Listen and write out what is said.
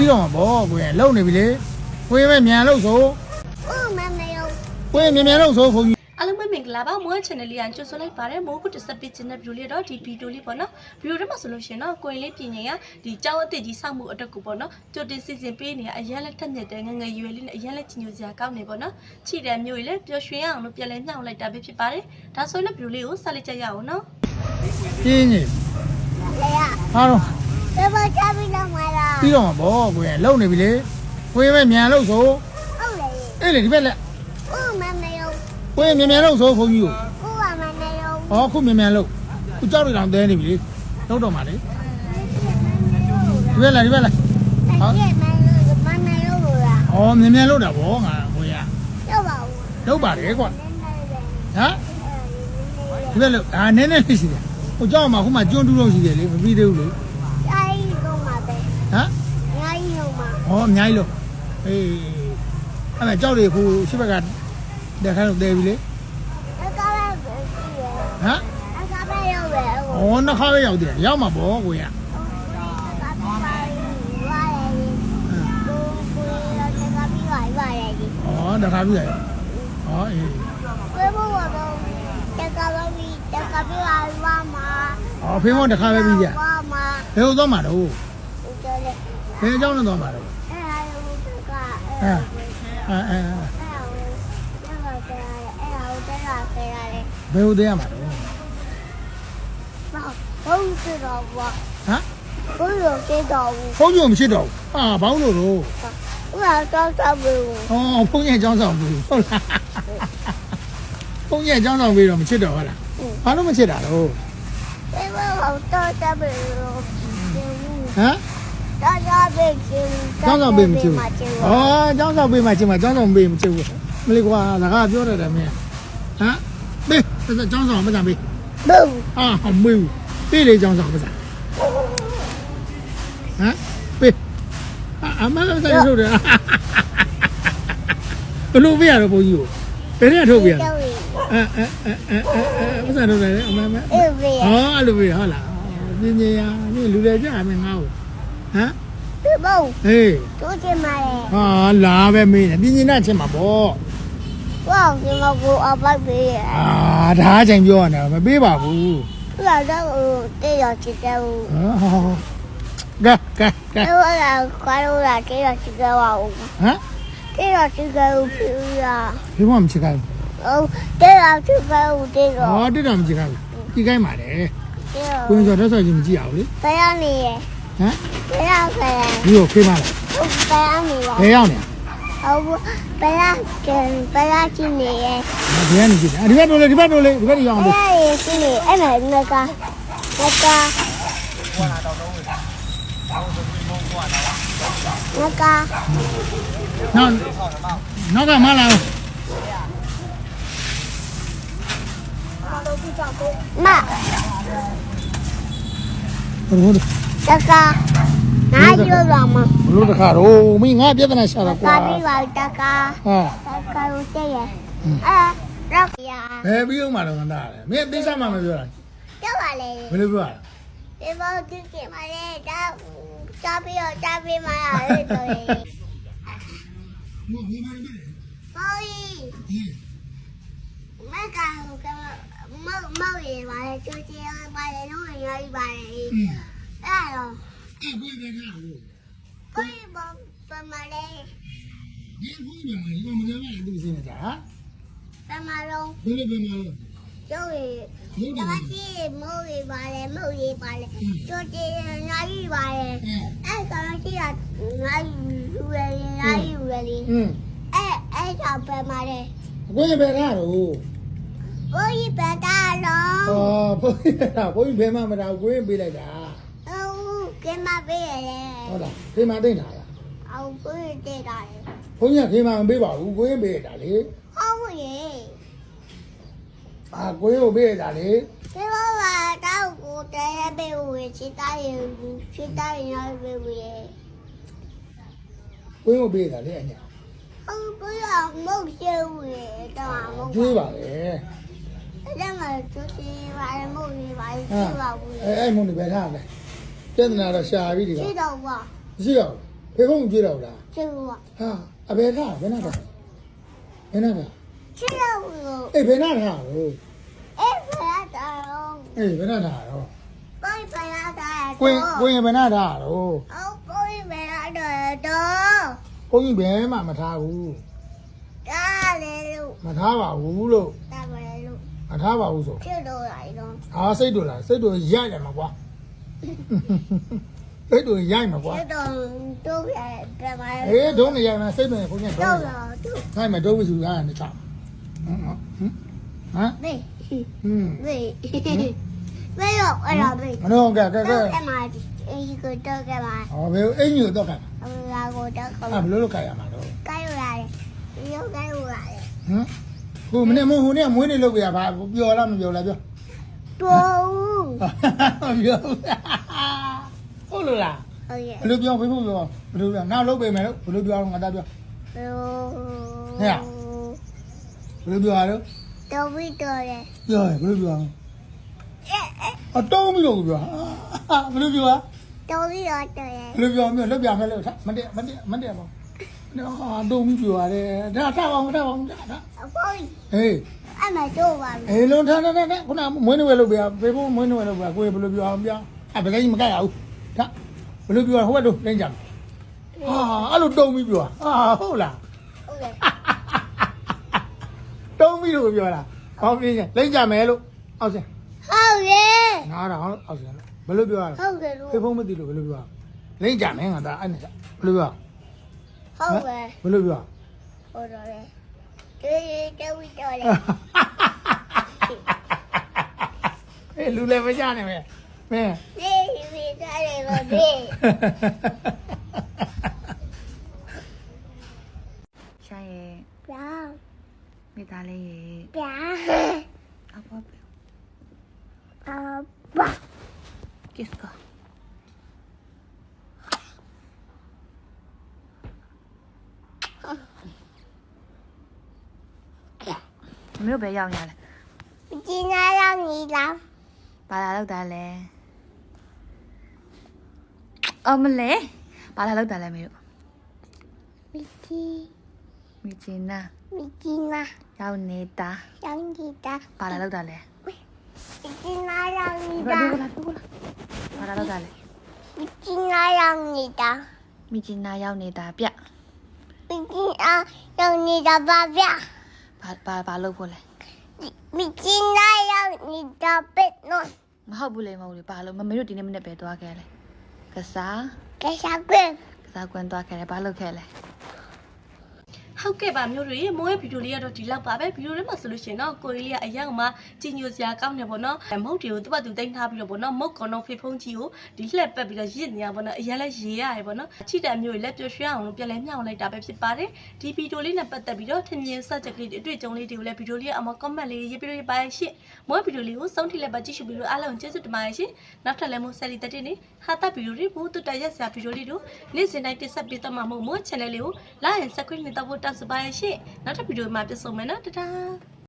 ပြီးတော့မှာဗောကိုရင်လုံနေပြီလေကိုရင်ပဲမြန်လို့ဆိုဥမမေယောကိုရင်မြန်မြန်လို့ဆိုခွန်ကြီးအားလုံးပဲမင်္ဂလာပါမိုး channel လေးကကြိုဆိုလိုက်ပါတယ်မိုးကုတ်တက်ဆက်ပေးခြင်းတဲ့ဗီဒီယိုလေးတော့ဒီဗီဒီယိုလေးပေါ့နော်ဗီဒီယိုထဲမှာဆိုလို့ရှိရင်တော့ကိုရင်လေးပြင်ရင်ကဒီကြောင်းအစ်စ်ကြီးစောက်မှုအတွက်ကိုပေါ့နော်ကြိုတင်စီစဉ်ပေးနေရအရင်လက်ထက်မြက်တဲ့ငယ်ငယ်ရွယ်လေးနဲ့အရင်လက်ချင်ညိုစရာကောင်းနေပေါ့နော်ချိတဲ့မျိုးကြီးလည်းပျော်ရွှင်အောင်လို့ပြန်လဲမြှောက်လိုက်တာပဲဖြစ်ပါတယ်ဒါဆိုရင်ဗီဒီယိုလေးကိုဆက်လက်ကြရအောင်နော်ပြင်းကြီးလေယာဟာတော့ဘယ်မှာချပြီးတော့မလား ပြီးတော့မှာဗောကိုရင်လုံနေပြီလေကိုရင်ပဲမြန်လို့ဆိုဟုတ်လေအေးလေဒီဘက်လက်ဥမမေယောကိုရင်မြန်မြန်လို့ဆိုခွန်ကြီးကိုဥမမေယောဟောခုမြန်မြန်လို့ခုကြောက်တွေတောင်တဲနေပြီလေလုံးတော့မှာလေဒီဘက်လက်ဒီဘက်လက်ဟုတ်ကဲ့မမမေယောလားဟောမြန်မြန်လို့တာဗောငါကိုရင်တော့ပါဦးလုံးပါတယ်ကွာဟမ်ဒီဘက်လက်အာနည်းနည်းလေးရှိတယ်ဟိုကြောက်မှာခုမှကျွန်းတူးတော့ရှိတယ်လေမပြီးသေးဘူးလေ တိုင်းတော့မှာပဲ ဟမ် ညာကြီးတော့မှာ ဟောအများကြီးလို့အေးအဲ့မဲ့ကြောက်တွေခုရှိဘက်ကတက်ခိုင်းလို့တဲပြီလေအကားပဲရှိရဟမ်အကားပဲရောက်ပဲဟိုဩနှစ်ခါပဲရောက်တယ်ရောက်မှာပေါ့ကိုရအကားပဲဝါရဲကိုကိုရတကပြီးဝါဝါရဲကြီးဩတစ်ခါပြီလေဩအေးဘယ်ဘဝတော့တကပြီးတကပြီးဝါဝါမှာဩဖေးမောတစ်ခါပဲပြီးကြဝါမှာဘယ်လိုသွားမှာတော့ဦးတယ်လေဘယ်အကြောင်းနဲ့သွားမှာတော့အဲ့ဒါကိုတက အဲအဲ့အဲအဲအဲ့ဒါကိုအဲ့ဒါကအဲ့ဒါကိုတက်လာခဲ့ရတယ်ဘယ်လိုတဲရမှာတော့ဘာဘုံစတော့ဘာဟမ်ဘုံရောတေးတော့ဘူးဖုန်းကြီးမရှိတော့ဘူးအာဘောင်းလို့တော့ဦးလာတော့တော့ဘူးဩဖုန်းကြီးအကြောင်းဆောင်ပြီဟုတ်လားဖုန်းကြီးအကြောင်းဆောင်ပြီးတော့မချစ်တော့ဟုတ်လားဘာလို့မချစ်တာတော့ဘယ်မှာတော့တော့ဘူးဟမ် တော့တော့ပဲချင်းကျောင်းဆောင်ပေးမချစ်ဘူး။အော်ကျောင်းဆောင်ပေးမှချစ်မှာကျောင်းဆောင်ပေးမချစ်ဘူး။မလေးကွာဒါကပြောရတယ်မင်း။ဟမ်ပေးဒါကျောင်းဆောင်မစံပေးဘူး။အာဟမေးပေးလေကျောင်းဆောင်မစံ။ဟမ်ပေးအမမစံထုတ်တယ်။ဘလို့ပေးရတော့ဘုန်းကြီးကိုဘယ်နဲ့ထုတ်ပေးရလဲတော့။အဲအဲအဲအဲအဲမစံထုတ်တယ်အမမအေးပဲ။အော်အဲ့လိုပေးဟုတ်လား။ပြင်းကြီးရนี่လူလေကြအမငါ့ကို ဟမ်ဘုံဟေးတို့ချင်ပါလေဟာလာပဲမင်းပြင်းကြီးနဲ့ချင်းမှာပေါ့ဝေါဒီမကိုအပိုက်ပေးရအာဒါအချိန်ပြောရတာမပေးပါဘူးဦးလာတော့တေးရချစ်တယ်ဦးဟောကဲကဲကဲအဲ့ဒါခွာလို့လာတေးရချစ်တယ်ဝါဦးဟမ်တေးရချစ်တယ်ဦးပြရဒီမှာမချစ်ခိုင်းဟုတ်တေးရချစ်တယ်ဦးတေးရဘူးဟောတိတ်တာမချစ်ခိုင်းဘူးကြည့်ခိုင်းပါလေတေးရကိုင်းစောတော့ဆိုချင်းမကြည့်အောင်လေဘယ်ရောက်နေရ ဟမ်ဘယ်ရောက်ခဲ့ရဒီကိုဖေးမလားဟုတ်ဘယ်ရောက်နေရဘယ်ရောက်နေဟုတ်ဘယ်ရောက်ကျန်ဘယ်ရောက်ချင်းနေရဘယ်ကနေကြည့်လဲဒီဘက်တို့လေဒီဘက်တို့လေဒီဘက်ရောက်အောင်ဘလေယ်ရောက်ချင်းနေအဲ့မဲ့ငကငကငကနောက်နောက်ကမလာဘူးမဘလို့ တကနားပြောပါမဘလို့တခါတော့မင်းငါပြဿနာရှာတာတကွာကပြီးပါတကဟာတကလို့တဲ့ရအာရက်ရဘယ်ပြီးအောင်မလို့ငါတာလေမင်းသိစားမှမပြောတာတော့ပါလေဘယ်လိုပြောတာဒီဘောကြည့်ကြည့်ပါလေဒါစားပြီးတော့စားပြီးမှရတယ်တော့ရေမင်းဘယ်မှာလဲဟိုကြီးမကဟိုကမောက်မောက်ရပါလေချိုးချေပါလေလုံးရရပါလေ အဲ့တော့ဒီဘယ်ကလာလို့ဘယ်မှာပမလေးဒီဘယ်မှာဒီမလေးကလူစင်းနေတာဟာပမလုံးဘယ်လိုပမလုံးကျော်ရီတမစီမိုးရီပါလေမိုးရီပါလေကျော်တီငါရီပါလေအဲ့တမစီကငါယူရယ်ငါယူရယ်အဲ့အဲ့ကြောင့်ပမလေးဘယ်ဘယ်ကလို့ဘိုးကြီးပတာလုံးအော်ဘိုးကြီးပတာဘိုးကြီးဘယ်မှမတာကိုင်းပေးလိုက်တာ ဟုတ်ကဲမပေးရလေဟုတ်လားဖေးမသိမ့်တာလားအော်ကိုကြီးတဲ့တာလေဘုန်းကြီးကဖေးမမပေးပါဘူးကိုယ်ပေးတာလေဟုတ်ရေအာကိုယ်ကိုပေးတာလေဒီဘောကတော့ကိုတဲပေးဝေချစ်တာရေချစ်တာရေရပေးဝေကိုယ်ကိုပေးတာလေအညာဟုတ်ဘူးရမဟုတ်ရှေဝေတော့မဟုတ်ကျွေးပါလေအဲ့မှာသူစီပါရမဟုတ်ဘူးပါဟာရှိပါဘူးအဲအဲ့မုန်ဒီပဲထားလဲ ပြဿနာတော့ရှာပြီဒီကရှိတော့ပါရှိတော့ဖေဖုံကြည့်တော့လားရှိပါဟာအဘယ်ကဘယ်နာကဘယ်နာကရှိတော့ဘူးအေးဘယ်နာထားလို့အေးဘယ်နာထားတော့အေးဘယ်နာထားတော့ဘယ်ဘယ်နာထားတော့ကိုင်ကိုင်ဘယ်နာထားတော့အော်ကိုင်ဘယ်နာထားတော့ကိုင်ဘယ်မှမထားဘူးတားလေလို့မထားပါဘူးလို့တားပါလေလို့မထားပါဘူးဆိုဖြစ်တော့လာရောအာစိတ်တို့လားစိတ်တို့ရတယ်မှာကွာ စိတ်တူရိုက်မှာကွာတော့တော့ပြမအေးဒုံးနေရိုက်မှာစိတ်မယ်ကိုကြီးဒုံးတော့တော့ခိုင်းမှာဒုံးဝစုကားနဲ့ချောင်းဟမ်မေอืมမေမေရောအဲ့ဒါမေမနောကကကတော့အမအေးကိုတော့ကမှာဟောဘယ်အင်ညိုတော့ကမှာအမလာကိုတော့ကမှာဘယ်လိုလုပ်ကြရမှာတော့ကဲရတယ်ရောကဲရတယ်ဟမ်ဟိုမနေ့မဟိုနေ့မွေးနေလုပ်ကြရပါပျော်လားမပျော်လားပြောတော် မပြောဘူးဟုတ်လို့လားဟုတ်ရဲ့ဘယ်လိုပြောဖေးဖို့ပြောဘယ်လိုပြောနောက်လုပ်ပေးမယ်လို့ဘယ်လိုပြောတော့ငါသားပြောဟိုဟဲ့ဘယ်လိုပြောရလဲတော်ပြီးတော်ရဲ့ပြောရဘယ်လိုပြောအတုံးပြီးတော့ပြောဘယ်လိုပြောတော်ပြီးတော့တော်ရဲ့ဘယ်လိုပြောမျိုးလွတ်ပြမယ်လို့မတက်မတက်မတက်ပါနော်အတုံးပြီးပြောရတယ်ဒါထားအောင်ထားအောင်ဒါအဖိုးဟေး အဲ့မှာတို့ပါမယ်ဟေးလုံးထားထားထားခုနမွေးနေဝဲလို့ပြဖေဖို့မွေးနေဝဲလို့ပြကိုယ်ဘယ်လိုပြောအောင်ပြအဲ့ဘယ်ကြီးမကြိုက်ရဘူးဒါဘယ်လိုပြောဟိုဘက်တို့လင်းကြတယ်ဟာအဲ့လိုတုံးပြီးပြောဟာဟုတ်လားဟုတ်တယ်တုံးပြီးလို့ပြောတာဟောပြင်းလိမ့်ကြမယ်လို့အောက်စင်ဟုတ်တယ်ငါတော့အောက်စင်ဘယ်လိုပြောရလဲဟုတ်တယ်လို့ဖေဖုံးမသိလို့ဘယ်လိုပြောရလဲလိမ့်ကြမယ်ငါသားအဲ့နဲ့ဘယ်လိုပြောဟုတ်ပဲဘယ်လိုပြောဟုတ်တယ် लूले में जाने में में 샤예 뺨 미달레예 뺨 아빠 뺨 아빠 키스가 아 မတို့ဘယ်ရောက်ရလဲကျင်းသားရောက်နေလားဘာလာလောက်တာလဲအမလဲဘာလာလောက်တာလဲမတို့မီချီမီချီနာမီချီနာရောက်နေတာရောက်နေတာဘာလာလောက်တာလဲမီချီနာရောက်နေတာဘာလာလောက်တာလဲမီချီနာရောက်နေတာမီချီနာရောက်နေတာဗျမီချီနာရောက်နေတာဗျ ဘာဘာဘာလုပ်ဖို့လဲမိကျင်းလာရောက်နေတာပဲနော်မဟုတ်ဘူးလေမဟုတ်ဘူးလေဘာလို့မမေတို့ဒီနေ့မနေ့ပဲသွားခဲ့လဲကစားကစားကွင်းကစားကွင်းသွားခဲ့တယ်ဘာလုပ်ခဲ့လဲ ဟုတ်ကဲ့ပါမျိုးတွေမိုးရဲ့ဗီဒီယိုလေးကတော့ဒီလောက်ပါပဲဗီဒီယိုထဲမှာဆိုလို့ရှိရင်တော့ကိုရီးယားအရောက်မှာကြီးညိုစရာကောင်းတယ်ပေါ့နော်မုတ်တွေကိုသူ့ဘသူတင်ထားပြီးတော့ပေါ့နော်မုတ်ကောင်တော့ဖေဖုံးကြီးကိုဒီလှက်ပက်ပြီးတော့ရစ်နေရပေါ့နော်အရင်လည်းရေရတယ်ပေါ့နော်ချိတဲ့မျိုးတွေလက်ပြွှွှဲအောင်လို့ပြန်လဲမြောက်လိုက်တာပဲဖြစ်ပါတယ်ဒီဗီဒီယိုလေးနဲ့ပတ်သက်ပြီးတော့ထင်မြင်စချက်ကလေးတွေအတွေ့အကြုံလေးတွေကိုလည်းဗီဒီယိုလေးအမ comment လေးရေးပြီးတော့ပါရှင့်မိုးဗီဒီယိုလေးကိုစုံထိလည်းပါကြည့်ရှုပြီးလို့အားလုံးကျေးဇူးတင်ပါတယ်ရှင်နောက်ထပ်လည်းမိုးဆယ်လီတက်တင်နေဟာတာဗီဒီယိုတွေဘူးတူတရက်ဆရာဗီဒီယိုလေးတို့နေ့စဉ်တိုင်းတင်ဆက်ပေးတော့မှာမို့မိုး channel လေးကို like and subscribe နဲ့တော့ပို့တောက်စပါရရှင်နောက်ထပ်ဗီဒီယိုမှာပြန်ဆုံမယ်နော်တဒါ